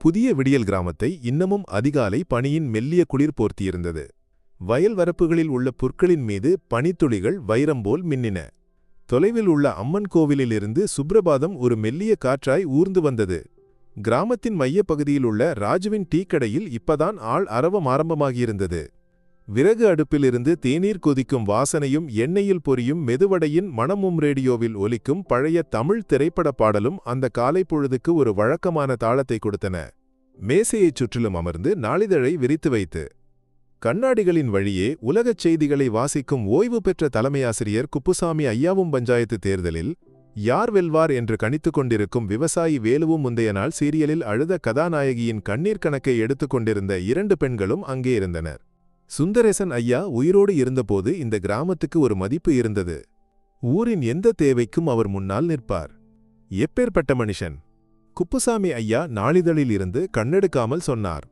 புதிய விடியல் கிராமத்தை இன்னமும் அதிகாலை பனியின் மெல்லிய குளிர் போர்த்தியிருந்தது. வயல் வரப்புகளில் உள்ள புற்களின் மீது பனித்துளிகள் வைரம்போல் மின்னின. தொலைவில் உள்ள அம்மன் கோவிலிலிருந்து சுப்ரபாதம் ஒரு மெல்லிய காற்றாய் ஊர்ந்து வந்தது. கிராமத்தின் மையப்பகுதியில் உள்ள ராஜுவின் டீக்கடையில் இப்பதான் ஆள் அரவம் ஆரம்பமாகியிருந்தது. விறகு அடுப்பிலிருந்து தேநீர் கொதிக்கும் வாசனையும் எண்ணெயில் பொரியும் மெதுவடையின் மணமும் ரேடியோவில் ஒலிக்கும் பழைய தமிழ் திரைப்பட பாடலும் அந்த காலை பொழுதுக்கு ஒரு வழக்கமான தாளத்தை கொடுத்தன. மேசையைச் சுற்றிலும் அமர்ந்து நாளிதழை விரித்து வைத்து கண்ணாடிகளின் வழியே உலகச் செய்திகளை வாசிக்கும் ஓய்வு பெற்ற தலைமையாசிரியர் குப்புசாமி ஐயாவும் பஞ்சாயத்து தேர்தலில் யார் வெல்வார் என்று கணித்துக் கொண்டிருக்கும் விவசாயி வேலுவும் முந்தைய நாள் சீரியலில் அழுத கதாநாயகியின் கண்ணீர் கணக்கை எடுத்துக் கொண்டிருந்த இரண்டு பெண்களும் அங்கே இருந்தனர். சுந்தரேசன் ஐயா உயிரோடு இருந்தபோது இந்த கிராமத்துக்கு ஒரு மதிப்பு இருந்தது. ஊரின் எந்த தேவைக்கும் அவர் முன்னால் நிற்பார். எப்பேற்பட்ட மனுஷன்? குப்புசாமி ஐயா நாளிதழில் இருந்து கண்ணெடுக்காமல் சொன்னார்.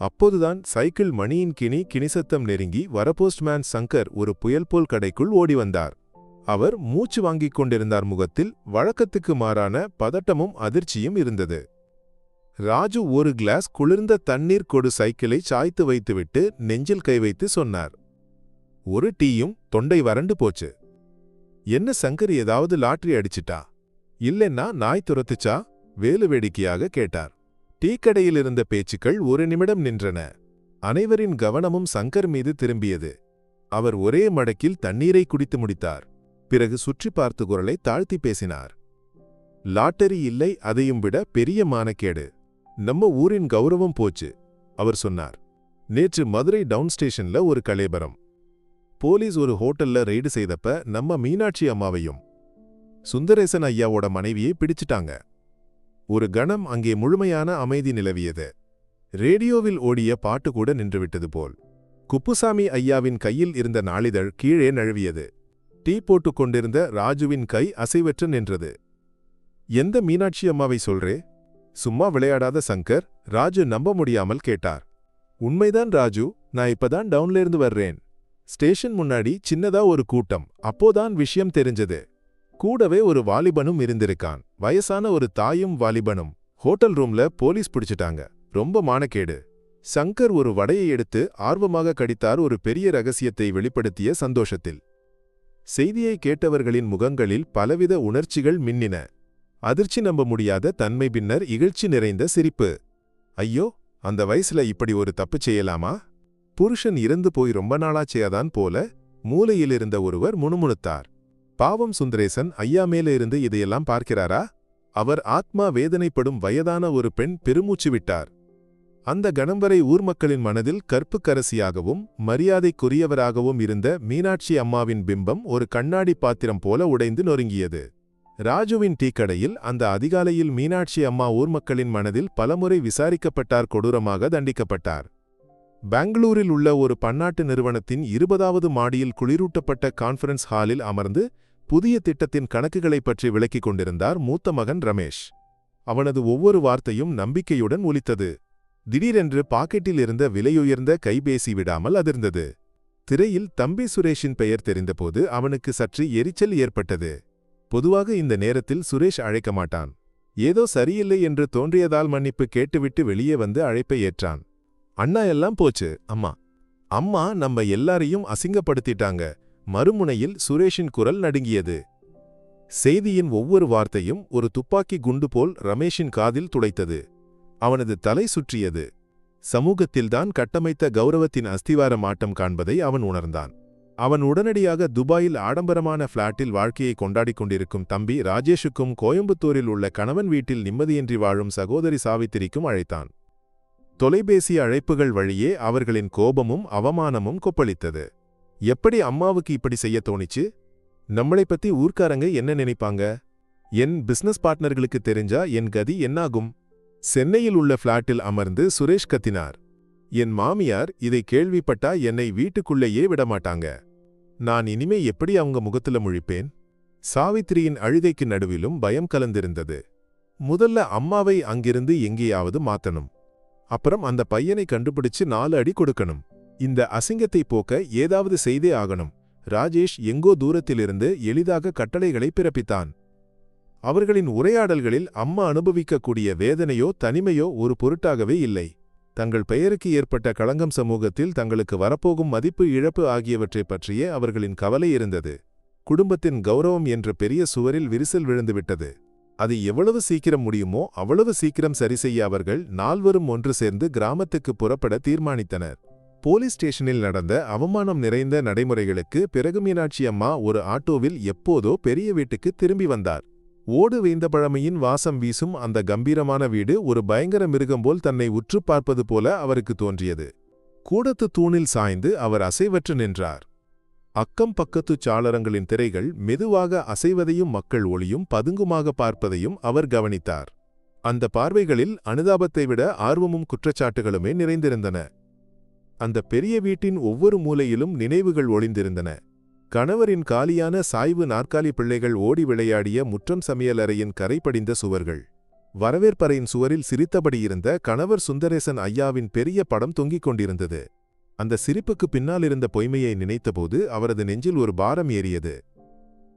அப்போதுதான் சைக்கிள் மணியின் கிணி கிணிசத்தம் நெருங்கி வரபோஸ்ட்மேன் சங்கர் ஒரு புயல் போல் கடைக்குள் ஓடி வந்தார். அவர் மூச்சு வாங்கிக் கொண்டிருந்தார் முகத்தில் வழக்கத்துக்கு மாறான பதட்டமும் அதிர்ச்சியும் இருந்தது. ராஜு ஒரு கிளாஸ் குளிர்ந்த தண்ணீர் கொடு சைக்கிளை சாய்த்து வைத்துவிட்டு நெஞ்சில் கை வைத்து சொன்னார். ஒரு டீயும் தொண்டை வறண்டு போச்சு. என்ன சங்கர் ஏதாவது லாட்ரி அடிச்சிட்டா? இல்லைன்னா நாய் துரத்துச்சா? வேலு வேடிக்கையாக கேட்டார். டீக்கடையில் இருந்த பேச்சுக்கள் ஒரு நிமிடம் நின்றன. அனைவரின் கவனமும் சங்கர் மீது திரும்பியது. அவர் ஒரே மடக்கில் தண்ணீரை குடித்து முடித்தார். பிறகு சுற்றி பார்த்து குரலை தாழ்த்தி பேசினார். லாட்டரி இல்லை அதையும் விட பெரிய மானக்கேடு. நம்ம ஊரின் கௌரவம் போச்சு அவர் சொன்னார். நேற்று மதுரை டவுன் ஸ்டேஷன்ல ஒரு கலேபரம். போலீஸ் ஒரு ஹோட்டல்ல ரெய்டு செய்தப்ப நம்ம மீனாட்சி அம்மாவையும் சுந்தரேசன் ஐயாவோட மனைவியை பிடிச்சிட்டாங்க. ஒரு கணம் அங்கே முழுமையான அமைதி நிலவியது. ரேடியோவில் ஓடிய பாட்டு கூட நின்றுவிட்டது போல். குப்புசாமி ஐயாவின் கையில் இருந்த நாளிதழ் கீழே நழுவியது. டீ போட்டுக் கொண்டிருந்த ராஜுவின் கை அசைவற்று நின்றது. எந்த மீனாட்சி அம்மாவை சொல்றே? சும்மா விளையாடாத சங்கர் ராஜு நம்ப முடியாமல் கேட்டார். உண்மைதான் ராஜு நான் இப்பதான் டவுன்ல இருந்து வர்றேன். ஸ்டேஷன் முன்னாடி சின்னதா ஒரு கூட்டம் அப்போதான் விஷயம் தெரிஞ்சது. கூடவே ஒரு வாலிபனும் இருந்திருக்கான். வயசான ஒரு தாயும் வாலிபனும் ஹோட்டல் ரூம்ல போலீஸ் பிடிச்சிட்டாங்க. ரொம்ப மானக்கேடு. சங்கர் ஒரு வடையை எடுத்து ஆர்வமாக கடித்தார் ஒரு பெரிய ரகசியத்தை வெளிப்படுத்திய சந்தோஷத்தில். செய்தியை கேட்டவர்களின் முகங்களில் பலவித உணர்ச்சிகள் மின்னின. அதிர்ச்சி நம்ப முடியாத தன்மை பின்னர் இகழ்ச்சி நிறைந்த சிரிப்பு. ஐயோ அந்த வயசுல இப்படி ஒரு தப்பு செய்யலாமா? புருஷன் இறந்து போய் ரொம்ப நாளாச்சேயாதான் போல மூலையிலிருந்த ஒருவர் முணுமுணுத்தார். பாவம் சுந்தரேசன் ஐயா மேலிருந்து இதையெல்லாம் பார்க்கிறாரா? அவர் ஆத்மா வேதனைப்படும் வயதான ஒரு பெண் பெருமூச்சு விட்டார். அந்த கணம் வரை ஊர் மக்களின் மனதில் கற்புக்கரசியாகவும் மரியாதைக்குரியவராகவும் இருந்த மீனாட்சி அம்மாவின் பிம்பம் ஒரு கண்ணாடி பாத்திரம் போல உடைந்து நொறுங்கியது. ராஜுவின் டீக்கடையில் அந்த அதிகாலையில் மீனாட்சி அம்மா ஊர் மக்களின் மனதில் பலமுறை விசாரிக்கப்பட்டார் கொடூரமாக தண்டிக்கப்பட்டார். பெங்களூரில் உள்ள ஒரு பன்னாட்டு நிறுவனத்தின் இருபதாவது மாடியில் குளிரூட்டப்பட்ட கான்ஃபரன்ஸ் ஹாலில் அமர்ந்து புதிய திட்டத்தின் கணக்குகளைப் பற்றி விளக்கிக் கொண்டிருந்தார் மூத்த மகன் ரமேஷ். அவனது ஒவ்வொரு வார்த்தையும் நம்பிக்கையுடன் ஒலித்தது. திடீரென்று பாக்கெட்டில் இருந்த விலையுயர்ந்த கைபேசி விடாமல் அதிர்ந்தது. திரையில் தம்பி சுரேஷின் பெயர் தெரிந்தபோது அவனுக்கு சற்று எரிச்சல் ஏற்பட்டது. பொதுவாக இந்த நேரத்தில் சுரேஷ் அழைக்க மாட்டான். ஏதோ சரியில்லை என்று தோன்றியதால் மன்னிப்பு கேட்டுவிட்டு வெளியே வந்து அழைப்பை ஏற்றான். அண்ணா எல்லாம் போச்சு. அம்மா. அம்மா நம்ம எல்லாரையும் அசிங்கப்படுத்திட்டாங்க. மறுமுனையில் சுரேஷின் குரல் நடுங்கியது. செய்தியின் ஒவ்வொரு வார்த்தையும் ஒரு துப்பாக்கி குண்டு போல் ரமேஷின் காதில் துளைத்தது அவனது தலை சுற்றியது. சமூகத்தில்தான் கட்டமைத்த கௌரவத்தின் அஸ்திவார மாட்டம் காண்பதை அவன் உணர்ந்தான். அவன் உடனடியாக துபாயில் ஆடம்பரமான ஃப்ளாட்டில் வாழ்க்கையை கொண்டாடிக் கொண்டிருக்கும் தம்பி ராஜேஷுக்கும் கோயம்புத்தூரில் உள்ள கணவன் வீட்டில் நிம்மதியின்றி வாழும் சகோதரி சாவித்திரிக்கும் அழைத்தான். தொலைபேசி அழைப்புகள் வழியே அவர்களின் கோபமும் அவமானமும் கொப்பளித்தது. எப்படி அம்மாவுக்கு இப்படி செய்ய தோணிச்சு? நம்மளை பத்தி ஊர்க்காரங்க என்ன நினைப்பாங்க? என் பிசினஸ் பார்ட்னர்களுக்கு தெரிஞ்சா என் கதி என்னாகும்? சென்னையில் உள்ள பிளாட்டில் அமர்ந்து சுரேஷ் கத்தினார். என் மாமியார் இதை கேள்விப்பட்டா என்னை வீட்டுக்குள்ளேயே விடமாட்டாங்க. நான் இனிமே எப்படி அவங்க முகத்துல முழிப்பேன்? சாவித்திரியின் அழுகைக்கு நடுவிலும் பயம் கலந்திருந்தது. முதல்ல அம்மாவை அங்கிருந்து எங்கேயாவது மாத்தணும். அப்புறம் அந்த பையனை கண்டுபிடிச்சு நாலு அடி கொடுக்கணும். இந்த அசிங்கத்தை போக்க ஏதாவது செய்தே ஆகணும். ராஜேஷ் எங்கோ தூரத்திலிருந்து எளிதாக கட்டளைகளை பிறப்பித்தான். அவர்களின் உரையாடல்களில் அம்மா அனுபவிக்கக்கூடிய வேதனையோ தனிமையோ ஒரு பொருட்டாகவே இல்லை. தங்கள் பெயருக்கு ஏற்பட்ட களங்கம் சமூகத்தில் தங்களுக்கு வரப்போகும் மதிப்பு இழப்பு ஆகியவற்றைப் பற்றியே அவர்களின் கவலை இருந்தது. குடும்பத்தின் கௌரவம் என்ற பெரிய சுவரில் விரிசல் விழுந்துவிட்டது. அது எவ்வளவு சீக்கிரம் முடியுமோ அவ்வளவு சீக்கிரம் சரி செய்ய அவர்கள் நால்வரும் ஒன்று சேர்ந்து கிராமத்துக்கு புறப்பட தீர்மானித்தனர். போலீஸ் ஸ்டேஷனில் நடந்த அவமானம் நிறைந்த நடைமுறைகளுக்கு பிறகு மீனாட்சி அம்மா ஒரு ஆட்டோவில் எப்போதோ பெரிய வீட்டுக்கு திரும்பி வந்தார். ஓடு வேந்த பழமையின் வாசம் வீசும் அந்த கம்பீரமான வீடு ஒரு பயங்கர மிருகம் போல் தன்னை உற்று பார்ப்பது போல அவருக்கு தோன்றியது. கூடத்து தூணில் சாய்ந்து அவர் அசைவற்று நின்றார். அக்கம் பக்கத்து சாளரங்களின் திரைகள் மெதுவாக அசைவதையும் மக்கள் ஒளியும் பதுங்குமாக பார்ப்பதையும் அவர் கவனித்தார். அந்த பார்வைகளில் அனுதாபத்தை விட ஆர்வமும் குற்றச்சாட்டுகளுமே நிறைந்திருந்தன. அந்த பெரிய வீட்டின் ஒவ்வொரு மூலையிலும் நினைவுகள் ஒளிந்திருந்தன. கணவரின் காலியான சாய்வு நாற்காலி பிள்ளைகள் ஓடி விளையாடிய முற்றம் சமையலறையின் கரைபடிந்த சுவர்கள். வரவேற்பறையின் சுவரில் சிரித்தபடி இருந்த கணவர் சுந்தரேசன் ஐயாவின் பெரிய படம் தொங்கிக் கொண்டிருந்தது. அந்த சிரிப்புக்கு பின்னால் இருந்த பொய்மையை நினைத்தபோது அவரது நெஞ்சில் ஒரு பாரம் ஏறியது.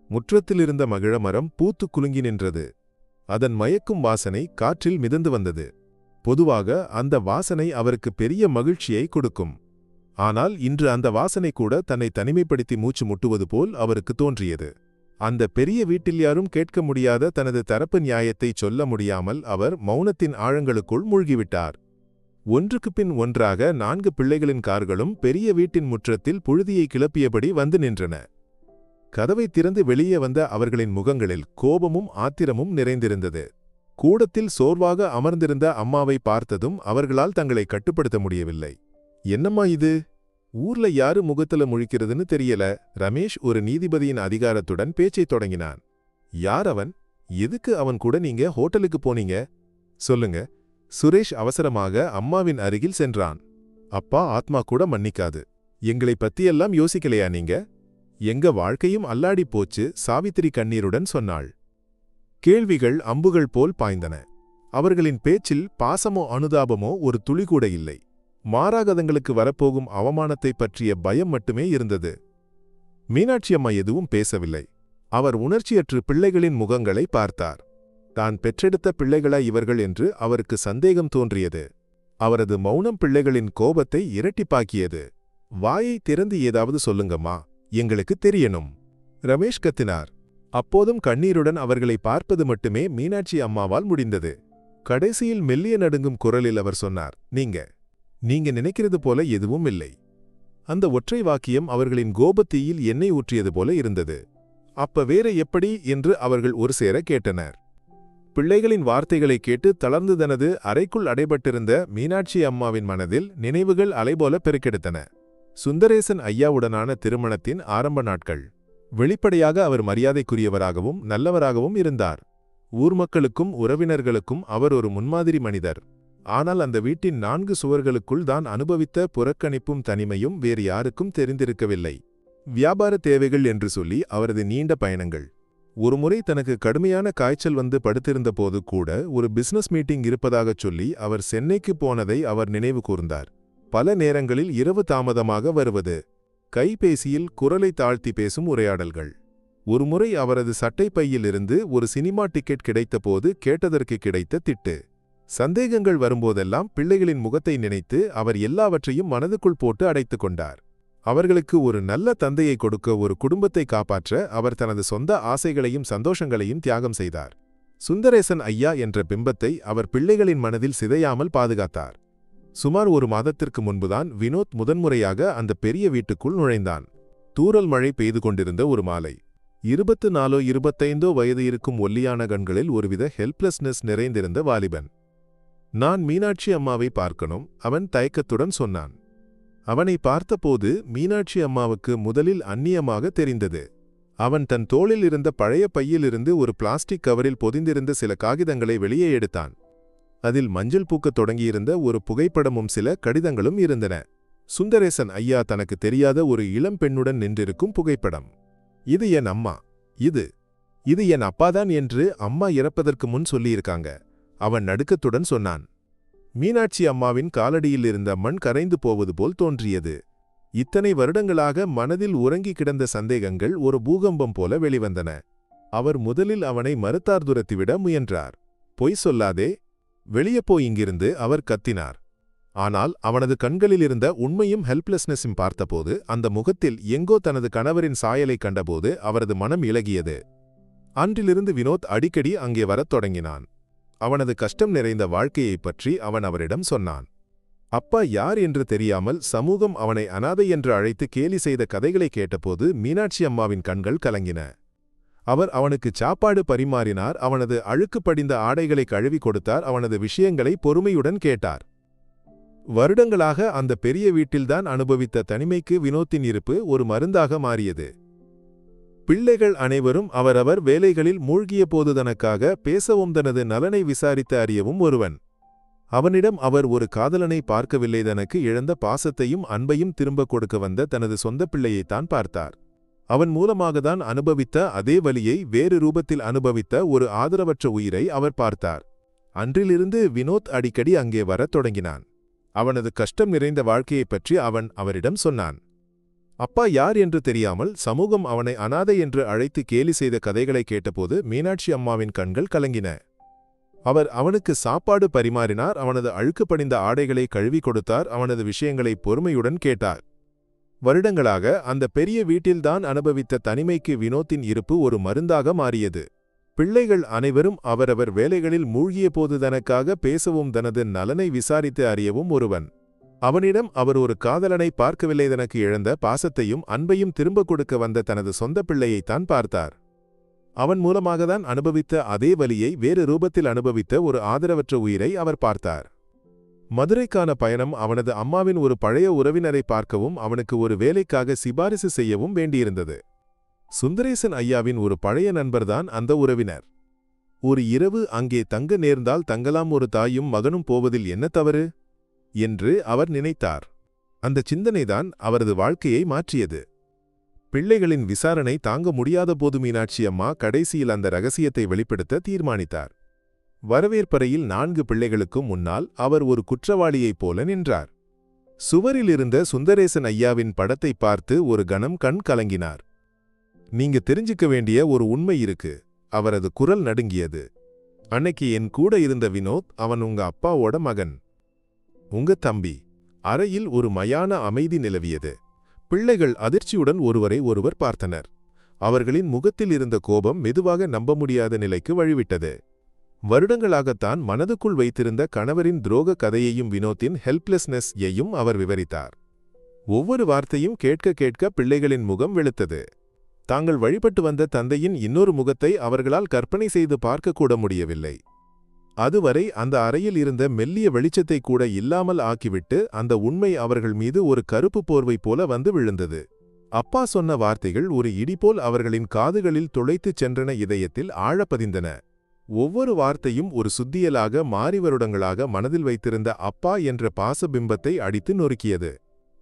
முற்றத்திலிருந்த மகிழமரம் பூத்து குலுங்கி நின்றது. அதன் மயக்கும் வாசனை காற்றில் மிதந்து வந்தது. பொதுவாக அந்த வாசனை அவருக்கு பெரிய மகிழ்ச்சியை கொடுக்கும். ஆனால் இன்று அந்த வாசனை கூட தன்னை தனிமைப்படுத்தி மூச்சு முட்டுவது போல் அவருக்கு தோன்றியது. அந்த பெரிய வீட்டில் யாரும் கேட்க முடியாத தனது தரப்பு நியாயத்தை சொல்ல முடியாமல் அவர் மௌனத்தின் ஆழங்களுக்குள் மூழ்கிவிட்டார். ஒன்றுக்கு பின் ஒன்றாக நான்கு பிள்ளைகளின் கார்களும் பெரிய வீட்டின் முற்றத்தில் புழுதியை கிளப்பியபடி வந்து நின்றன. கதவை திறந்து வெளியே வந்த அவர்களின் முகங்களில் கோபமும் ஆத்திரமும் நிறைந்திருந்தது. கூடத்தில் சோர்வாக அமர்ந்திருந்த அம்மாவை பார்த்ததும் அவர்களால் தங்களை கட்டுப்படுத்த முடியவில்லை. என்னம்மா இது? ஊர்ல யாரு முகத்துல முழிக்கிறதுன்னு தெரியல. ரமேஷ் ஒரு நீதிபதியின் அதிகாரத்துடன் பேச்சைத் தொடங்கினான். யார் அவன்? எதுக்கு அவன் கூட நீங்க ஹோட்டலுக்கு போனீங்க? சொல்லுங்க. சுரேஷ் அவசரமாக அம்மாவின் அருகில் சென்றான். அப்பா ஆத்மா கூட மன்னிக்காது. எங்களை பத்தியெல்லாம் யோசிக்கலையா நீங்க? எங்க வாழ்க்கையும் அல்லாடி போச்சு சாவித்திரி கண்ணீருடன் சொன்னாள். கேள்விகள் அம்புகள் போல் பாய்ந்தன. அவர்களின் பேச்சில் பாசமோ அனுதாபமோ ஒரு துளி கூட இல்லை. மாறாகதங்களுக்கு வரப்போகும் அவமானத்தைப் பற்றிய பயம் மட்டுமே இருந்தது. மீனாட்சி அம்மா எதுவும் பேசவில்லை. அவர் உணர்ச்சியற்று பிள்ளைகளின் முகங்களை பார்த்தார். தான் பெற்றெடுத்த பிள்ளைகளா இவர்கள் என்று அவருக்கு சந்தேகம் தோன்றியது. அவரது மௌனம் பிள்ளைகளின் கோபத்தை இரட்டிப்பாக்கியது. வாயை திறந்து ஏதாவது சொல்லுங்கம்மா எங்களுக்கு தெரியணும். ரமேஷ் கத்தினார். அப்போதும் கண்ணீருடன் அவர்களை பார்ப்பது மட்டுமே மீனாட்சி அம்மாவால் முடிந்தது. கடைசியில் மெல்லிய நடுங்கும் குரலில் அவர் சொன்னார் நீங்க நீங்க நினைக்கிறது போல எதுவும் இல்லை. அந்த ஒற்றை வாக்கியம் அவர்களின் கோபத்தீயில் எண்ணெய் ஊற்றியது போல இருந்தது. அப்ப வேற எப்படி என்று அவர்கள் ஒரு சேர கேட்டனர். பிள்ளைகளின் வார்த்தைகளை கேட்டு தளர்ந்து தனது அறைக்குள் அடைபட்டிருந்த மீனாட்சி அம்மாவின் மனதில் நினைவுகள் அலைபோல பெருக்கெடுத்தன. சுந்தரேசன் ஐயாவுடனான திருமணத்தின் ஆரம்ப நாட்கள். வெளிப்படையாக அவர் மரியாதைக்குரியவராகவும் நல்லவராகவும் இருந்தார். ஊர் மக்களுக்கும் உறவினர்களுக்கும் அவர் ஒரு முன்மாதிரி மனிதர். ஆனால் அந்த வீட்டின் நான்கு சுவர்களுக்குள் தான் அனுபவித்த புறக்கணிப்பும் தனிமையும் வேறு யாருக்கும் தெரிந்திருக்கவில்லை. வியாபார தேவைகள் என்று சொல்லி அவரது நீண்ட பயணங்கள். ஒருமுறை தனக்கு கடுமையான காய்ச்சல் வந்து படுத்திருந்த போது கூட ஒரு பிசினஸ் மீட்டிங் இருப்பதாகச் சொல்லி அவர் சென்னைக்கு போனதை அவர் நினைவு கூர்ந்தார். பல நேரங்களில் இரவு தாமதமாக வருவது கைபேசியில் குரலை தாழ்த்தி பேசும் உரையாடல்கள். ஒருமுறை அவரது சட்டை பையிலிருந்து ஒரு சினிமா டிக்கெட் கிடைத்தபோது கேட்டதற்கு கிடைத்த திட்டு. சந்தேகங்கள் வரும்போதெல்லாம் பிள்ளைகளின் முகத்தை நினைத்து அவர் எல்லாவற்றையும் மனதுக்குள் போட்டு அடைத்துக் கொண்டார். அவர்களுக்கு ஒரு நல்ல தந்தையை கொடுக்க ஒரு குடும்பத்தை காப்பாற்ற அவர் தனது சொந்த ஆசைகளையும் சந்தோஷங்களையும் தியாகம் செய்தார். சுந்தரேசன் ஐயா என்ற பிம்பத்தை அவர் பிள்ளைகளின் மனதில் சிதையாமல் பாதுகாத்தார். சுமார் ஒரு மாதத்திற்கு முன்புதான் வினோத் முதன்முறையாக அந்த பெரிய வீட்டுக்குள் நுழைந்தான். தூரல் மழை பெய்து கொண்டிருந்த ஒரு மாலை. இருபத்து நாலோ இருபத்தைந்தோ வயது இருக்கும் ஒல்லியான கண்களில் ஒருவித ஹெல்ப்லெஸ்னஸ் நிறைந்திருந்த வாலிபன். நான் மீனாட்சி அம்மாவை பார்க்கணும் அவன் தயக்கத்துடன் சொன்னான். அவனை பார்த்தபோது மீனாட்சி அம்மாவுக்கு முதலில் அந்நியமாக தெரிந்தது. அவன் தன் தோளில் இருந்த பழைய பையிலிருந்து ஒரு பிளாஸ்டிக் கவரில் பொதிந்திருந்த சில காகிதங்களை வெளியே எடுத்தான். அதில் மஞ்சள் பூக்கத் தொடங்கியிருந்த ஒரு புகைப்படமும் சில கடிதங்களும் இருந்தன. சுந்தரேசன் ஐயா தனக்கு தெரியாத ஒரு இளம் பெண்ணுடன் நின்றிருக்கும் புகைப்படம். இது என் அம்மா. இது. இது என் அப்பாதான் என்று அம்மா இறப்பதற்கு முன் சொல்லியிருக்காங்க. அவன் நடுக்கத்துடன் சொன்னான் மீனாட்சி அம்மாவின் காலடியில் இருந்த மண் கரைந்து போவது போல் தோன்றியது. இத்தனை வருடங்களாக மனதில் உறங்கி கிடந்த சந்தேகங்கள் ஒரு பூகம்பம் போல வெளிவந்தன. அவர் முதலில் அவனை மறுத்தார் துரத்திவிட முயன்றார். பொய் சொல்லாதே. வெளியே போய் இங்கிருந்து அவர் கத்தினார். ஆனால் அவனது கண்களில் இருந்த உண்மையும் ஹெல்ப்லெஸ்னஸும் பார்த்தபோது அந்த முகத்தில் எங்கோ தனது கணவரின் சாயலை கண்டபோது அவரது மனம் இலகியது. அன்றிலிருந்து வினோத் அடிக்கடி அங்கே வரத் தொடங்கினான். அவனது கஷ்டம் நிறைந்த வாழ்க்கையைப் பற்றி அவன் அவரிடம் சொன்னான். அப்பா யார் என்று தெரியாமல் சமூகம் அவனை அனாதை என்று அழைத்து கேலி செய்த கதைகளை கேட்டபோது மீனாட்சி அம்மாவின் கண்கள் கலங்கின. அவர் அவனுக்கு சாப்பாடு பரிமாறினார் அவனது அழுக்கு படிந்த ஆடைகளை கழுவி கொடுத்தார் அவனது விஷயங்களை பொறுமையுடன் கேட்டார். வருடங்களாக அந்த பெரிய வீட்டில்தான் அனுபவித்த தனிமைக்கு வினோத்தின் இருப்பு ஒரு மருந்தாக மாறியது. பிள்ளைகள் அனைவரும் அவரவர் வேலைகளில் மூழ்கிய போது தனக்காக பேசவும் தனது நலனை விசாரித்து அறியவும் ஒருவன். அவனிடம் அவர் ஒரு காதலனை பார்க்கவில்லை தனக்கு இழந்த பாசத்தையும் அன்பையும் திரும்பக் கொடுக்க வந்த தனது சொந்த பிள்ளையைத்தான் பார்த்தார். அவன் மூலமாகத்தான் அனுபவித்த அதே வழியை வேறு ரூபத்தில் அனுபவித்த ஒரு ஆதரவற்ற உயிரை அவர் பார்த்தார். அன்றிலிருந்து வினோத் அடிக்கடி அங்கே வரத் தொடங்கினான். அவனது கஷ்டம் நிறைந்த வாழ்க்கையைப் பற்றி அவன் அவரிடம் சொன்னான். அப்பா யார் என்று தெரியாமல் சமூகம் அவனை அனாதை என்று அழைத்து கேலி செய்த கதைகளை கேட்டபோது மீனாட்சி அம்மாவின் கண்கள் கலங்கின. அவர் அவனுக்கு சாப்பாடு பரிமாறினார் அவனது அழுக்கு படிந்த ஆடைகளை கழுவி கொடுத்தார் அவனது விஷயங்களை பொறுமையுடன் கேட்டார். வருடங்களாக அந்த பெரிய வீட்டில்தான் அனுபவித்த தனிமைக்கு வினோத்தின் இருப்பு ஒரு மருந்தாக மாறியது. பிள்ளைகள் அனைவரும் அவரவர் வேலைகளில் மூழ்கிய போது தனக்காக பேசவும் தனது நலனை விசாரித்து அறியவும் ஒருவன். அவனிடம் அவர் ஒரு காதலனை பார்க்கவில்லை தனக்கு இழந்த பாசத்தையும் அன்பையும் திரும்பக் கொடுக்க வந்த தனது சொந்த பிள்ளையைத்தான் பார்த்தார். அவன் மூலமாகத்தான் அனுபவித்த அதே வலியை வேறு ரூபத்தில் அனுபவித்த ஒரு ஆதரவற்ற உயிரை அவர் பார்த்தார். மதுரைக்கான பயணம் அவனது அம்மாவின் ஒரு பழைய உறவினரை பார்க்கவும் அவனுக்கு ஒரு வேலைக்காக சிபாரிசு செய்யவும் வேண்டியிருந்தது. சுந்தரேசன் ஐயாவின் ஒரு பழைய நண்பர்தான் அந்த உறவினர். ஒரு இரவு அங்கே தங்க நேர்ந்தால் தங்கலாம் ஒரு தாயும் மகனும் போவதில் என்ன தவறு? என்று அவர் நினைத்தார். அந்த சிந்தனைதான் அவரது வாழ்க்கையை மாற்றியது. பிள்ளைகளின் விசாரணை தாங்க முடியாத போது மீனாட்சி அம்மா கடைசியில் அந்த ரகசியத்தை வெளிப்படுத்த தீர்மானித்தார். வரவேற்பறையில் நான்கு பிள்ளைகளுக்கும் முன்னால் அவர் ஒரு குற்றவாளியைப் போல நின்றார். சுவரில் இருந்த சுந்தரேசன் ஐயாவின் படத்தை பார்த்து ஒரு கணம் கண் கலங்கினார். நீங்க தெரிஞ்சுக்க வேண்டிய ஒரு உண்மை இருக்கு. அவரது குரல் நடுங்கியது. அன்னைக்கு என் கூட இருந்த வினோத் அவன் உங்க அப்பாவோட மகன். உங்க தம்பி அறையில் ஒரு மயான அமைதி நிலவியது. பிள்ளைகள் அதிர்ச்சியுடன் ஒருவரை ஒருவர் பார்த்தனர். அவர்களின் முகத்தில் இருந்த கோபம் மெதுவாக நம்ப முடியாத நிலைக்கு வழிவிட்டது. வருடங்களாகத்தான் மனதுக்குள் வைத்திருந்த கணவரின் துரோக கதையையும் வினோத்தின் ஹெல்ப்லெஸ்னஸ்யையும் அவர் விவரித்தார். ஒவ்வொரு வார்த்தையும் கேட்க கேட்க பிள்ளைகளின் முகம் வெளுத்தது. தாங்கள் வழிபட்டு வந்த தந்தையின் இன்னொரு முகத்தை அவர்களால் கற்பனை செய்து பார்க்கக்கூட முடியவில்லை. அதுவரை அந்த அறையில் இருந்த மெல்லிய வெளிச்சத்தை கூட இல்லாமல் ஆக்கிவிட்டு அந்த உண்மை அவர்கள் மீது ஒரு கருப்பு போர்வை போல வந்து விழுந்தது. அப்பா சொன்ன வார்த்தைகள் ஒரு இடிபோல் அவர்களின் காதுகளில் துளைத்துச் சென்றன இதயத்தில் ஆழப்பதிந்தன. ஒவ்வொரு வார்த்தையும் ஒரு சுத்தியலாக மாறி வருடங்களாக மனதில் வைத்திருந்த அப்பா என்ற பாசபிம்பத்தை அடித்து நொறுக்கியது.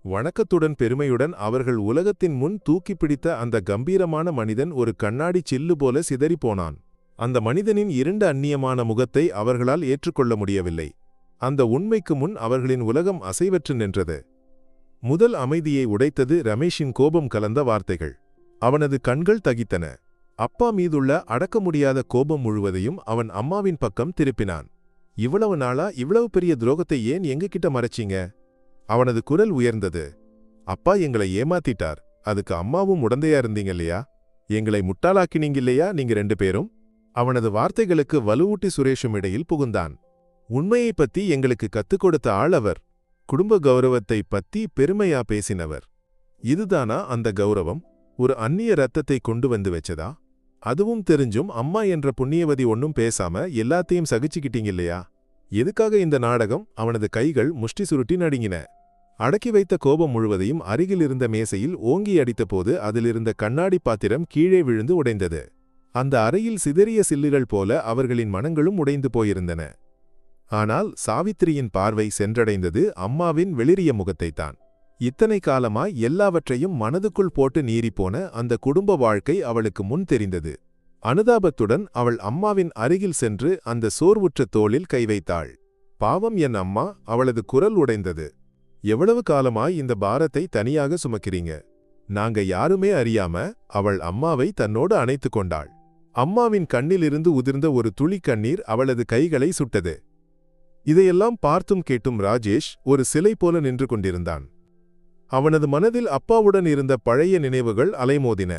வணக்கத்துடன் பெருமையுடன் அவர்கள் உலகத்தின் முன் தூக்கிப் பிடித்த அந்த கம்பீரமான மனிதன் ஒரு கண்ணாடி சில்லு போல சிதறிப்போனான் அந்த மனிதனின் இரண்டு அந்நியமான முகத்தை அவர்களால் ஏற்றுக்கொள்ள முடியவில்லை. அந்த உண்மைக்கு முன் அவர்களின் உலகம் அசைவற்று நின்றது. முதல் அமைதியை உடைத்தது ரமேஷின் கோபம் கலந்த வார்த்தைகள். அவனது கண்கள் தகித்தன. அப்பா மீதுள்ள அடக்க முடியாத கோபம் முழுவதையும் அவன் அம்மாவின் பக்கம் திருப்பினான். இவ்வளவு நாளா இவ்வளவு பெரிய துரோகத்தை ஏன் எங்ககிட்ட மறைச்சீங்க? அவனது குரல் உயர்ந்தது. அப்பா எங்களை ஏமாத்திட்டார். அதுக்கு அம்மாவும் உடந்தையா இருந்தீங்க இல்லையா? எங்களை முட்டாளாக்கினீங்க இல்லையா நீங்க ரெண்டு பேரும்? அவனது வார்த்தைகளுக்கு வலுவூட்டி சுரேஷும் இடையில் புகுந்தான். உண்மையைப் பத்தி எங்களுக்கு கத்துக் கொடுத்த ஆள் அவர். குடும்ப கௌரவத்தை பத்தி பெருமையா பேசினவர். இதுதானா அந்த கௌரவம்? ஒரு அந்நிய ரத்தத்தை கொண்டு வந்து வச்சதா? அதுவும் தெரிஞ்சும் அம்மா என்ற புண்ணியவதி ஒன்னும் பேசாம எல்லாத்தையும் சகிச்சுக்கிட்டீங்க இல்லையா? எதுக்காக இந்த நாடகம்? அவனது கைகள் முஷ்டி சுருட்டி நடுங்கின. அடக்கி வைத்த கோபம் முழுவதையும் அருகில் இருந்த மேசையில் ஓங்கி அடித்தபோது அதிலிருந்த கண்ணாடி பாத்திரம் கீழே விழுந்து உடைந்தது. அந்த அறையில் சிதறிய சில்லுகள் போல அவர்களின் மனங்களும் உடைந்து போயிருந்தன. ஆனால் சாவித்திரியின் பார்வை சென்றடைந்தது அம்மாவின் வெளிரிய முகத்தைத்தான். இத்தனை காலமாய் எல்லாவற்றையும் மனதுக்குள் போட்டு நீறிப்போன அந்த குடும்ப வாழ்க்கை அவளுக்கு முன் தெரிந்தது. அனுதாபத்துடன் அவள் அம்மாவின் அருகில் சென்று அந்த சோர்வுற்ற தோளில் கை வைத்தாள். பாவம் என் அம்மா அவளது குரல் உடைந்தது. எவ்வளவு காலமாய் இந்த பாரத்தை தனியாக சுமக்கிறீங்க? நாங்க யாருமே அறியாம அவள் அம்மாவை தன்னோடு அணைத்து கொண்டாள். அம்மாவின் கண்ணிலிருந்து உதிர்ந்த ஒரு துளி கண்ணீர் அவளது கைகளை சுட்டது. இதையெல்லாம் பார்த்தும் கேட்டும் ராஜேஷ் ஒரு சிலை போல நின்று கொண்டிருந்தான். அவனது மனதில் அப்பாவுடன் இருந்த பழைய நினைவுகள் அலைமோதின.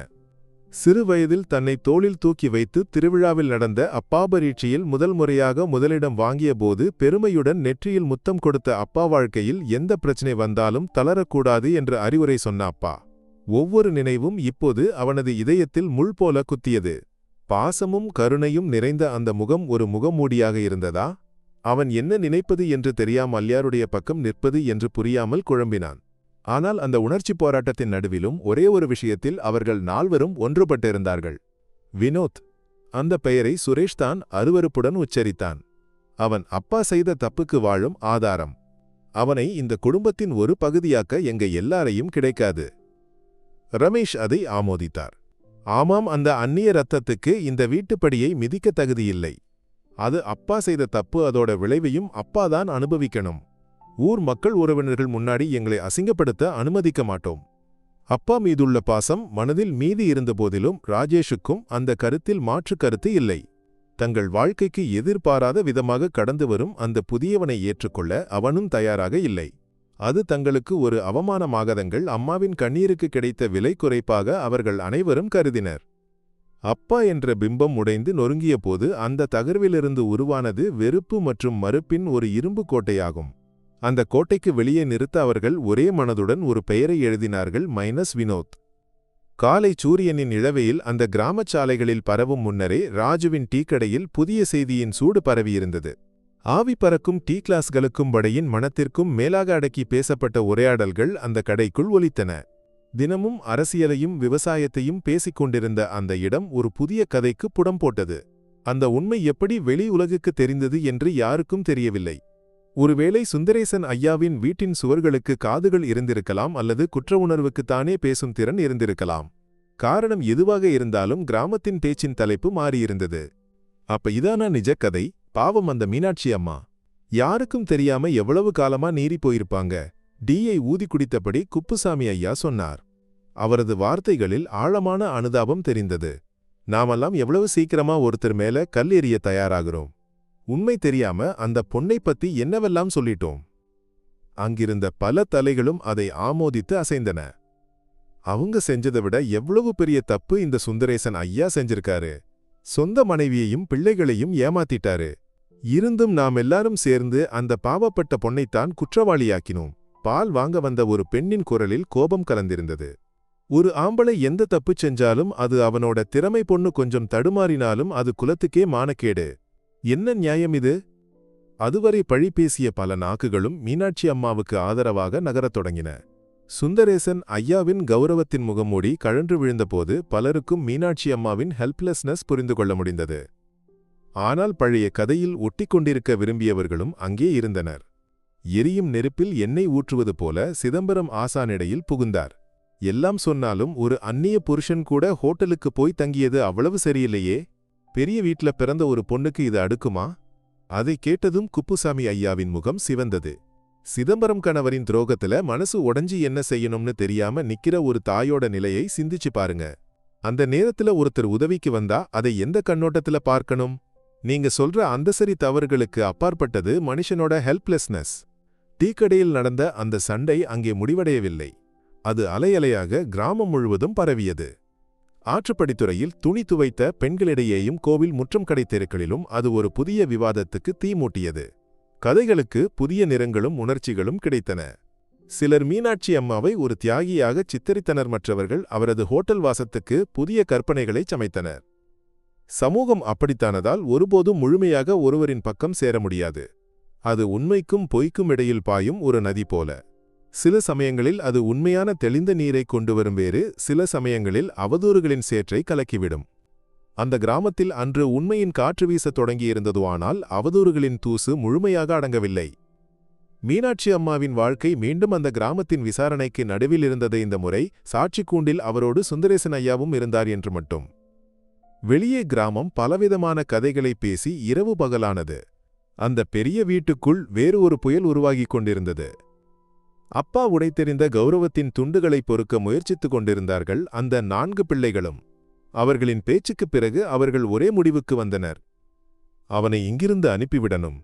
சிறு வயதில் தன்னை தோளில் தூக்கி வைத்து திருவிழாவில் நடந்த அப்பா பரீட்சையில் முதல் முறையாக முதலிடம் வாங்கியபோது பெருமையுடன் நெற்றியில் முத்தம் கொடுத்த அப்பா வாழ்க்கையில் எந்த பிரச்சனை வந்தாலும் தளரக்கூடாது என்று அறிவுரை சொன்ன அப்பா. ஒவ்வொரு நினைவும் இப்போது அவனது இதயத்தில் முள் போல குத்தியது. பாசமும் கருணையும் நிறைந்த அந்த முகம் ஒரு முகமூடியாக இருந்ததா? அவன் என்ன நினைப்பது என்று தெரியாமல் அல்யாருடைய பக்கம் நிற்பது என்று புரியாமல் குழம்பினான். ஆனால் அந்த உணர்ச்சி போராட்டத்தின் நடுவிலும் ஒரே ஒரு விஷயத்தில் அவர்கள் நால்வரும் ஒன்றுபட்டிருந்தார்கள். வினோத். அந்த பெயரை சுரேஷ் தான் அருவருப்புடன் உச்சரித்தான். அவன் அப்பா செய்த தப்புக்கு வாழும் ஆதாரம். அவனை இந்த குடும்பத்தின் ஒரு பகுதியாக்க எங்க எல்லாரையும் கிடைக்காது. ரமேஷ் அதை ஆமோதித்தார். ஆமாம் அந்த அந்நிய ரத்தத்துக்கு இந்த வீட்டுப்படியை மிதிக்க தகுதியில்லை. அது அப்பா செய்த தப்பு அதோட விளைவையும் அப்பாதான் அனுபவிக்கணும். ஊர் மக்கள் உறவினர்கள் முன்னாடி எங்களை அசிங்கப்படுத்த அனுமதிக்க மாட்டோம். அப்பா மீதுள்ள பாசம் மனதில் மீதி இருந்தபோதிலும் ராஜேஷுக்கும் அந்த கருத்தில் மாற்று கருத்து இல்லை. தங்கள் வாழ்க்கைக்கு எதிர்பாராத விதமாக கடந்து வரும் அந்த புதியவனை ஏற்றுக்கொள்ள அவனும் தயாராக இல்லை. அது தங்களுக்கு ஒரு அவமானமாகதங்கள் அம்மாவின் கண்ணீருக்கு கிடைத்த விலை குறைப்பாக அவர்கள் அனைவரும் கருதினர். அப்பா என்ற பிம்பம் உடைந்து நொறுங்கிய போது அந்த தகர்விலிருந்து உருவானது வெறுப்பு மற்றும் மறுப்பின் ஒரு இரும்பு கோட்டையாகும். அந்த கோட்டைக்கு வெளியே நிறுத்த அவர்கள் ஒரே மனதுடன் ஒரு பெயரை எழுதினார்கள் மைனஸ் வினோத். காலை சூரியனின் இழவையில் அந்த கிராமச் சாலைகளில் பரவும் முன்னரே ராஜுவின் டீக்கடையில் புதிய செய்தியின் சூடு பரவியிருந்தது. ஆவி பறக்கும் டீ கிளாஸ்களுக்கும் படையின் மனத்திற்கும் மேலாக அடக்கி பேசப்பட்ட உரையாடல்கள் அந்த கடைக்குள் ஒலித்தன. தினமும் அரசியலையும் விவசாயத்தையும் பேசிக் கொண்டிருந்த அந்த இடம் ஒரு புதிய கதைக்கு புடம் போட்டது. அந்த உண்மை எப்படி வெளி உலகுக்கு தெரிந்தது என்று யாருக்கும் தெரியவில்லை. ஒருவேளை சுந்தரேசன் ஐயாவின் வீட்டின் சுவர்களுக்கு காதுகள் இருந்திருக்கலாம் அல்லது குற்ற உணர்வுக்குத்தானே பேசும் திறன் இருந்திருக்கலாம். காரணம் எதுவாக இருந்தாலும் கிராமத்தின் பேச்சின் தலைப்பு மாறியிருந்தது. அப்ப இதானா நிஜக்கதை? கதை பாவம் அந்த மீனாட்சி அம்மா. யாருக்கும் தெரியாம எவ்வளவு காலமா நீறி போயிருப்பாங்க. டீயை ஊதி குடித்தபடி குப்புசாமி ஐயா சொன்னார். அவரது வார்த்தைகளில் ஆழமான அனுதாபம் தெரிந்தது. நாமெல்லாம் எவ்வளவு சீக்கிரமா ஒருத்தர் மேல கல் எறிய தயாராகிறோம். உண்மை தெரியாம அந்த பொண்ணை பத்தி என்னவெல்லாம் சொல்லிட்டோம். அங்கிருந்த பல தலைகளும் அதை ஆமோதித்து அசைந்தன. அவங்க செஞ்சதை விட எவ்வளவு பெரிய தப்பு இந்த சுந்தரேசன் ஐயா செஞ்சிருக்காரு. சொந்த மனைவியையும் பிள்ளைகளையும் ஏமாத்திட்டாரு. இருந்தும் நாம் எல்லாரும் சேர்ந்து அந்த பாவப்பட்ட பொண்ணைத்தான் குற்றவாளியாக்கினோம். பால் வாங்க வந்த ஒரு பெண்ணின் குரலில் கோபம் கலந்திருந்தது. ஒரு ஆம்பளை எந்த தப்பு செஞ்சாலும் அது அவனோட திறமை பொண்ணு கொஞ்சம் தடுமாறினாலும் அது குலத்துக்கே மானக்கேடு. என்ன நியாயம் இது? அதுவரை பழி பேசிய பல நாக்குகளும் மீனாட்சி அம்மாவுக்கு ஆதரவாக நகரத் தொடங்கின. சுந்தரேசன் ஐயாவின் கௌரவத்தின் முகமூடி கழன்று விழுந்தபோது பலருக்கும் மீனாட்சி அம்மாவின் ஹெல்ப்லெஸ்னஸ் புரிந்து கொள்ள முடிந்தது. ஆனால் பழைய கதையில் ஒட்டிக்கொண்டிருக்க விரும்பியவர்களும் அங்கே இருந்தனர். எரியும் நெருப்பில் எண்ணெய் ஊற்றுவது போல சிதம்பரம் ஆசானிடையில் புகுந்தார். எல்லாம் சொன்னாலும் ஒரு அந்நிய புருஷன் கூட ஹோட்டலுக்கு போய் தங்கியது அவ்வளவு சரியில்லையே. பெரிய வீட்ல பிறந்த ஒரு பொண்ணுக்கு இது அடுக்குமா? அதை கேட்டதும் குப்புசாமி ஐயாவின் முகம் சிவந்தது. சிதம்பரம் கணவரின் துரோகத்துல மனசு உடஞ்சி என்ன செய்யணும்னு தெரியாம நிக்கிற ஒரு தாயோட நிலையை சிந்திச்சு பாருங்க. அந்த நேரத்துல ஒருத்தர் உதவிக்கு வந்தா அதை எந்த கண்ணோட்டத்துல பார்க்கணும்? நீங்க சொல்ற அந்த சரி தவறுகளுக்கு அப்பாற்பட்டது மனுஷனோட ஹெல்ப்லெஸ்னஸ் டீக்கடையில் நடந்த அந்த சண்டை அங்கே முடிவடையவில்லை. அது அலையலையாக கிராமம் முழுவதும் பரவியது. ஆற்றுப்படித்துறையில் துணி துவைத்த பெண்களிடையேயும் கோவில் முற்றம் கடை தெருக்களிலும் அது ஒரு புதிய விவாதத்துக்கு தீ மூட்டியது. கதைகளுக்கு புதிய நிறங்களும் உணர்ச்சிகளும் கிடைத்தன. சிலர் மீனாட்சி அம்மாவை ஒரு தியாகியாக சித்தரித்தனர் மற்றவர்கள் அவரது ஹோட்டல் வாசத்துக்கு புதிய கற்பனைகளை சமைத்தனர். சமூகம் அப்படித்தானதால் ஒருபோதும் முழுமையாக ஒருவரின் பக்கம் சேர முடியாது. அது உண்மைக்கும் பொய்க்கும் இடையில் பாயும் ஒரு நதி போல. சில சமயங்களில் அது உண்மையான தெளிந்த நீரை கொண்டு வரும் வேறு சில சமயங்களில் அவதூறுகளின் சேற்றை கலக்கிவிடும். அந்த கிராமத்தில் அன்று உண்மையின் காற்று வீசத் தொடங்கியிருந்ததுவானால் அவதூறுகளின் தூசு முழுமையாக அடங்கவில்லை. மீனாட்சி அம்மாவின் வாழ்க்கை மீண்டும் அந்த கிராமத்தின் விசாரணைக்கு நடுவில் இருந்தது இந்த முறை சாட்சி கூண்டில் அவரோடு சுந்தரேசன் ஐயாவும் இருந்தார் என்று மட்டும். வெளியே கிராமம் பலவிதமான கதைகளை பேசி இரவு பகலானது. அந்த பெரிய வீட்டுக்குள் வேறு ஒரு புயல் உருவாகிக் கொண்டிருந்தது. அப்பா உடைத்தெறிந்த கௌரவத்தின் துண்டுகளை பொறுக்க முயற்சித்துக் கொண்டிருந்தார்கள் அந்த நான்கு பிள்ளைகளும். அவர்களின் பேச்சுக்குப் பிறகு அவர்கள் ஒரே முடிவுக்கு வந்தனர். அவனை இங்கிருந்து அனுப்பிவிடணும்.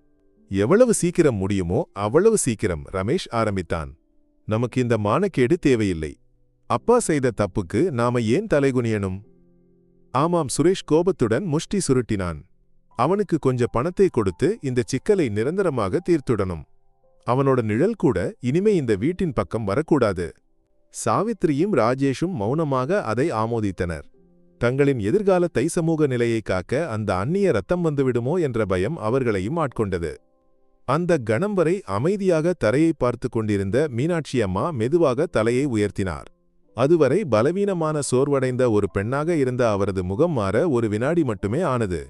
எவ்வளவு சீக்கிரம் முடியுமோ அவ்வளவு சீக்கிரம் ரமேஷ் ஆரம்பித்தான். நமக்கு இந்த மானக்கேடு தேவையில்லை. அப்பா செய்த தப்புக்கு நாம ஏன் தலைகுனியணும்? ஆமாம் சுரேஷ் கோபத்துடன் முஷ்டி சுருட்டினான். அவனுக்கு கொஞ்ச பணத்தை கொடுத்து இந்த சிக்கலை நிரந்தரமாக தீர்த்துடணும். அவனோட நிழல் கூட இனிமே இந்த வீட்டின் பக்கம் வரக்கூடாது. சாவித்திரியும் ராஜேஷும் மௌனமாக அதை ஆமோதித்தனர். தங்களின் எதிர்கால தை சமூக நிலையை காக்க அந்த அந்நிய ரத்தம் வந்துவிடுமோ என்ற பயம் அவர்களையும் ஆட்கொண்டது. அந்த கணம் வரை அமைதியாக தரையை பார்த்து கொண்டிருந்த மீனாட்சி அம்மா மெதுவாக தலையை உயர்த்தினார். அதுவரை பலவீனமான சோர்வடைந்த ஒரு பெண்ணாக இருந்த அவரது முகம் மாற ஒரு வினாடி மட்டுமே ஆனது.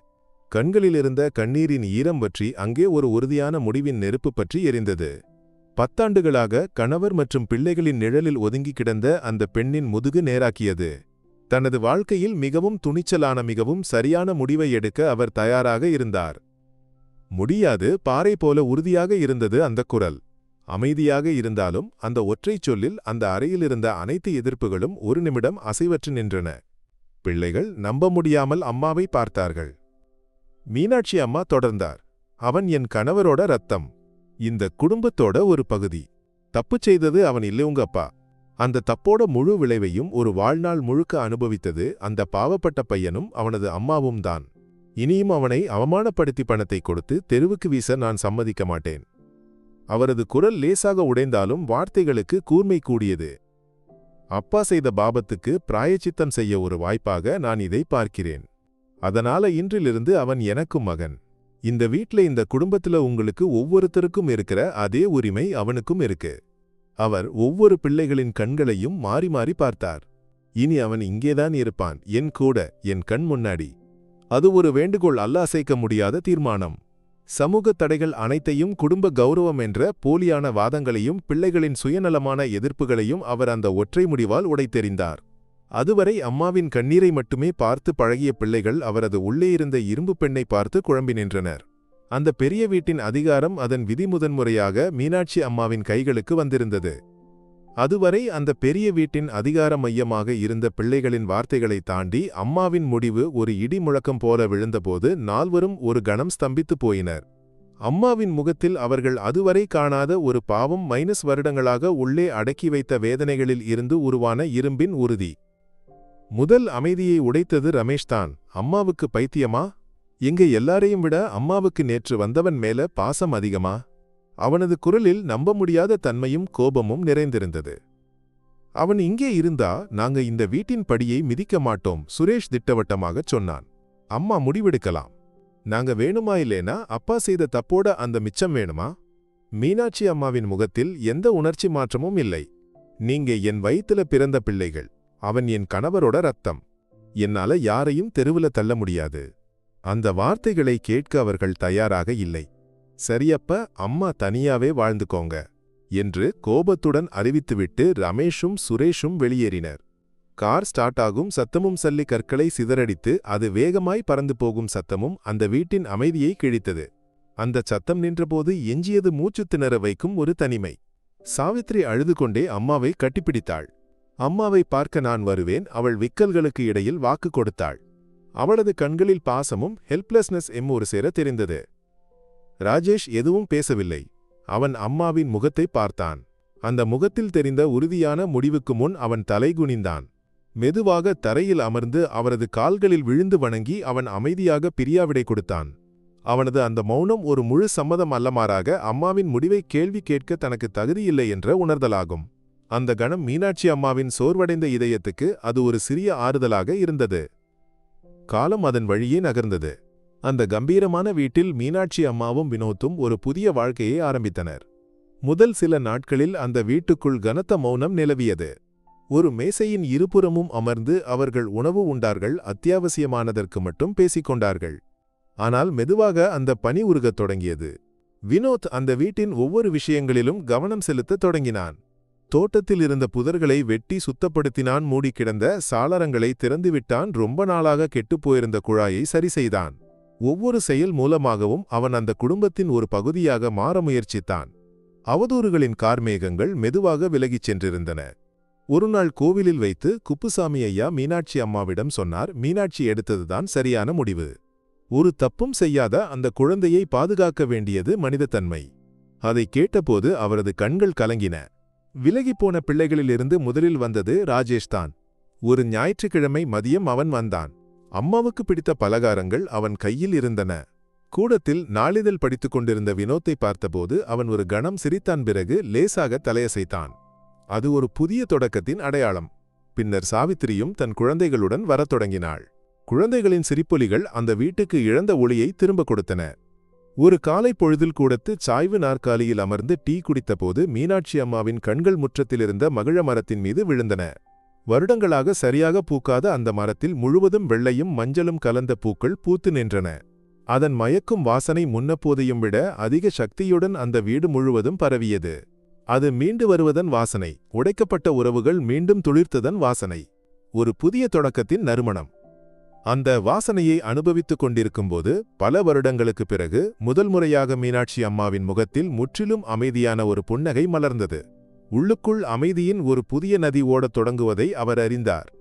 கண்களிலிருந்த கண்ணீரின் ஈரம் பற்றி அங்கே ஒரு உறுதியான முடிவின் நெருப்பு பற்றி எரிந்தது. பத்தாண்டுகளாக கணவர் மற்றும் பிள்ளைகளின் நிழலில் ஒதுங்கி கிடந்த அந்த பெண்ணின் முதுகு நேராக்கியது. தனது வாழ்க்கையில் மிகவும் துணிச்சலான மிகவும் சரியான முடிவை எடுக்க அவர் தயாராக இருந்தார். முடியாது பாறை போல உறுதியாக இருந்தது அந்த குரல். அமைதியாக இருந்தாலும் அந்த ஒற்றைச் சொல்லில் அந்த அறையிலிருந்த அனைத்து எதிர்ப்புகளும் ஒரு நிமிடம் அசைவற்று நின்றன. பிள்ளைகள் நம்ப முடியாமல் அம்மாவை பார்த்தார்கள். மீனாட்சி அம்மா தொடர்ந்தார். அவன் என் கணவரோட ரத்தம். இந்த குடும்பத்தோட ஒரு பகுதி. தப்பு செய்தது அவன் இல்லை உங்கப்பா அந்த தப்போட முழு விளைவையும் ஒரு வாழ்நாள் முழுக்க அனுபவித்தது அந்த பாவப்பட்ட பையனும் அவனது அம்மாவும் தான். இனியும் அவனை அவமானப்படுத்தி பணத்தை கொடுத்து தெருவுக்கு வீச நான் சம்மதிக்க மாட்டேன். அவரது குரல் லேசாக உடைந்தாலும் வார்த்தைகளுக்கு கூர்மை கூடியது. அப்பா செய்த பாபத்துக்கு பிராயச்சித்தம் செய்ய ஒரு வாய்ப்பாக நான் இதை பார்க்கிறேன். அதனால இன்றிலிருந்து அவன் எனக்கும் மகன். இந்த வீட்ல இந்த குடும்பத்துல உங்களுக்கு ஒவ்வொருத்தருக்கும் இருக்கிற அதே உரிமை அவனுக்கும் இருக்கு. அவர் ஒவ்வொரு பிள்ளைகளின் கண்களையும் மாறி மாறி பார்த்தார். இனி அவன் இங்கேதான் இருப்பான் என் கூட என் கண் முன்னாடி. அது ஒரு வேண்டுகோள் அல்ல அசைக்க முடியாத தீர்மானம். சமூக தடைகள் அனைத்தையும் குடும்ப கௌரவம் என்ற போலியான வாதங்களையும் பிள்ளைகளின் சுயநலமான எதிர்ப்புகளையும் அவர் அந்த ஒற்றை முடிவால் உடைத்தெறிந்தார். அதுவரை அம்மாவின் கண்ணீரை மட்டுமே பார்த்து பழகிய பிள்ளைகள் அவரது உள்ளே இருந்த இரும்பு பெண்ணை பார்த்து குழம்பி நின்றனர். அந்த பெரிய வீட்டின் அதிகாரம் அதன் விதி முதன்முறையாக மீனாட்சி அம்மாவின் கைகளுக்கு வந்திருந்தது. அதுவரை அந்த பெரிய வீட்டின் அதிகார மையமாக இருந்த பிள்ளைகளின் வார்த்தைகளை தாண்டி அம்மாவின் முடிவு ஒரு இடி முழக்கம் போல விழுந்தபோது நால்வரும் ஒரு கணம் ஸ்தம்பித்துப் போயினர். அம்மாவின் முகத்தில் அவர்கள் அதுவரை காணாத ஒரு பாவம் மைனஸ் வருடங்களாக உள்ளே அடக்கி வைத்த வேதனைகளில் இருந்து உருவான இரும்பின் உறுதி. முதல் அமைதியை உடைத்தது ரமேஷ்தான். அம்மாவுக்கு பைத்தியமா? எங்க எல்லாரையும் விட அம்மாவுக்கு நேற்று வந்தவன் மேல பாசம் அதிகமா? அவனது குரலில் நம்ப முடியாத தன்மையும் கோபமும் நிறைந்திருந்தது. அவன் இங்கே இருந்தா நாங்க இந்த வீட்டின் படியை மிதிக்க மாட்டோம் சுரேஷ் திட்டவட்டமாகச் சொன்னான். அம்மா முடிவெடுக்கலாம். நாங்க வேணுமா இல்லேனா அப்பா செய்த தப்போட அந்த மிச்சம் வேணுமா? மீனாட்சி அம்மாவின் முகத்தில் எந்த உணர்ச்சி மாற்றமும் இல்லை. நீங்க என் வயிற்றுல பிறந்த பிள்ளைகள். அவன் என் கணவரோட ரத்தம். என்னால யாரையும் தெருவுல தள்ள முடியாது. அந்த வார்த்தைகளை கேட்க அவர்கள் தயாராக இல்லை. சரியப்ப அம்மா தனியாவே வாழ்ந்துக்கோங்க என்று கோபத்துடன் அறிவித்துவிட்டு ரமேஷும் சுரேஷும் வெளியேறினர். கார் ஸ்டார்ட் ஆகும் சத்தமும் சல்லி கற்களை சிதறடித்து அது வேகமாய் பறந்து போகும் சத்தமும் அந்த வீட்டின் அமைதியை கிழித்தது. அந்த சத்தம் நின்றபோது எஞ்சியது மூச்சுத் திணற வைக்கும் ஒரு தனிமை. சாவித்ரி அழுது கொண்டே அம்மாவை கட்டிப்பிடித்தாள். அம்மாவை பார்க்க நான் வருவேன் அவள் விக்கல்களுக்கு இடையில் வாக்கு கொடுத்தாள். அவளது கண்களில் பாசமும் ஹெல்ப்லெஸ்னஸ் எம் ஒரு சேர தெரிந்தது. ராஜேஷ் எதுவும் பேசவில்லை. அவன் அம்மாவின் முகத்தை பார்த்தான். அந்த முகத்தில் தெரிந்த உறுதியான முடிவுக்கு முன் அவன் தலைகுனிந்தான் மெதுவாக தரையில் அமர்ந்து அவரது கால்களில் விழுந்து வணங்கி அவன் அமைதியாக பிரியாவிடை கொடுத்தான். அவனது அந்த மௌனம் ஒரு முழு சம்மதம் அல்லமாறாக அம்மாவின் முடிவை கேள்வி கேட்க தனக்கு தகுதியில்லை என்ற உணர்தலாகும். அந்த கணம் மீனாட்சி அம்மாவின் சோர்வடைந்த இதயத்துக்கு அது ஒரு சிறிய ஆறுதலாக இருந்தது. காலம் அதன் வழியே நகர்ந்தது. அந்த கம்பீரமான வீட்டில் மீனாட்சி அம்மாவும் வினோத்தும் ஒரு புதிய வாழ்க்கையை ஆரம்பித்தனர். முதல் சில நாட்களில் அந்த வீட்டுக்குள் கனத்த மௌனம் நிலவியது. ஒரு மேசையின் இருபுறமும் அமர்ந்து அவர்கள் உணவு உண்டார்கள் அத்தியாவசியமானதற்கு மட்டும் பேசிக் கொண்டார்கள். ஆனால் மெதுவாக அந்த பனி உருகத் தொடங்கியது. வினோத் அந்த வீட்டின் ஒவ்வொரு விஷயங்களிலும் கவனம் செலுத்தத் தொடங்கினான். தோட்டத்தில் இருந்த புதர்களை வெட்டி சுத்தப்படுத்தினான். மூடி கிடந்த சாளரங்களை திறந்துவிட்டான். ரொம்ப நாளாக கெட்டுப் போயிருந்த குழாயை சரி செய்தான். ஒவ்வொரு செயல் மூலமாகவும் அவன் அந்த குடும்பத்தின் ஒரு பகுதியாக மாற முயற்சித்தான். அவதூறுகளின் கார்மேகங்கள் மெதுவாக விலகிச் சென்றிருந்தன. ஒருநாள் கோவிலில் வைத்து குப்புசாமி ஐயா மீனாட்சி அம்மாவிடம் சொன்னார். மீனாட்சி எடுத்ததுதான் சரியான முடிவு. ஒரு தப்பும் செய்யாத அந்த குழந்தையை பாதுகாக்க வேண்டியது மனிதத்தன்மை. அதை கேட்டபோது அவரது கண்கள் கலங்கின. விலகிப்போன பிள்ளைகளிலிருந்து முதலில் வந்தது ராஜேஷ் தான். ஒரு ஞாயிற்றுக்கிழமை மதியம் அவன் வந்தான். அம்மாவுக்கு பிடித்த பலகாரங்கள் அவன் கையில் இருந்தன. கூடத்தில் நாளிதழ் படித்துக் கொண்டிருந்த வினோத்தை பார்த்தபோது அவன் ஒரு கணம் சிரித்தான் பிறகு லேசாக தலையசைத்தான். அது ஒரு புதிய தொடக்கத்தின் அடையாளம். பின்னர் சாவித்திரியும் தன் குழந்தைகளுடன் வரத் தொடங்கினாள். குழந்தைகளின் சிரிப்பொலிகள் அந்த வீட்டுக்கு இழந்த ஒளியை திரும்ப கொடுத்தன. ஒரு காலை பொழுதில் கூடத்து சாய்வு நாற்காலியில் அமர்ந்து டீ குடித்தபோது மீனாட்சி அம்மாவின் கண்கள் முற்றத்திலிருந்த மகிழ மரத்தின் மீது விழுந்தன. வருடங்களாக சரியாக பூக்காத அந்த மரத்தில் முழுவதும் வெள்ளையும் மஞ்சளும் கலந்த பூக்கள் பூத்து நின்றன. அதன் மயக்கும் வாசனை முன்னப்போதையும் விட அதிக சக்தியுடன் அந்த வீடு முழுவதும் பரவியது. அது மீண்டு வருவதன் வாசனை உடைக்கப்பட்ட உறவுகள் மீண்டும் துளிர்த்ததன் வாசனை. ஒரு புதிய தொடக்கத்தின் நறுமணம். அந்த வாசனையை அனுபவித்துக் கொண்டிருக்கும்போது பல வருடங்களுக்குப் பிறகு முதல் முறையாக மீனாட்சி அம்மாவின் முகத்தில் முற்றிலும் அமைதியான ஒரு புன்னகை மலர்ந்தது. உள்ளுக்குள் அமைதியின் ஒரு புதிய நதி ஓடத் தொடங்குவதை அவர் அறிந்தார்.